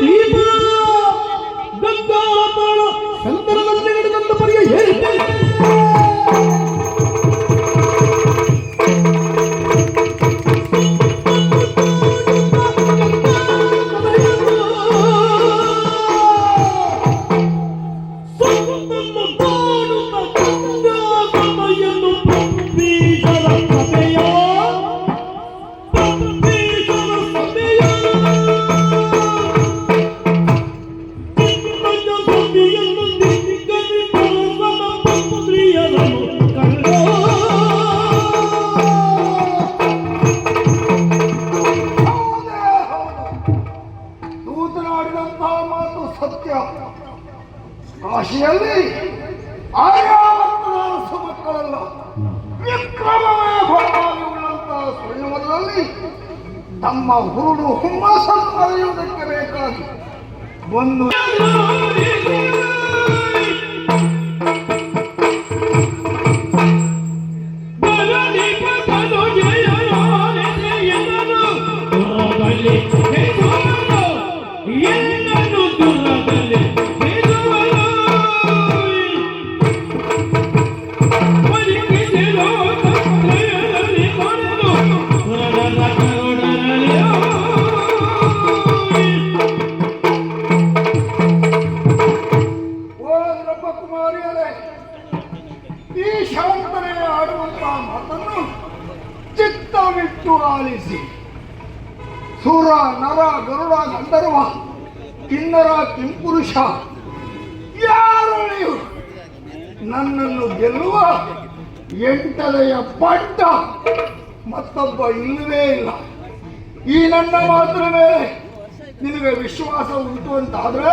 Bíblia. ಕಾಶಿಯಲ್ಲಿ ಆಯಾ ವಿಕ್ರಮವೇ ಭವಾಗಿ ಉಳ್ಳಂತಹ ಸ್ವಯಂವರದಲ್ಲಿ ತಮ್ಮ ಹುರುಡು ಹುಮ್ಮಸ ಪಡೆಯುವುದಕ್ಕೆ ಬೇಕಾಗಿ ಒಂದು ಓ ಈ ಶಾಂತನೆ ಆಡುವಂತಹ ಮಾತನ್ನು ಚಿತ್ತವಿಟ್ಟು ಆಲಿಸಿ ಸುರ, ನರ, ಗರುಡ, ಗಂಧರ್ವ, ಕಿನ್ನರ, ಕಿಂಪುರುಷ, ಯಾರು ನೀವು? ನನ್ನನ್ನು ಗೆಲ್ಲುವ ಎಂಟಲೆಯ ಪಟ್ಟ ಮತ್ತೊಬ್ಬ ಇಲ್ಲವೇ ಇಲ್ಲ. ಈ ನನ್ನ ಮಾತ್ರ ಮೇಲೆ ನಿನಗೆ ವಿಶ್ವಾಸ ಉಂಟು ಅಂತಾದ್ರೆ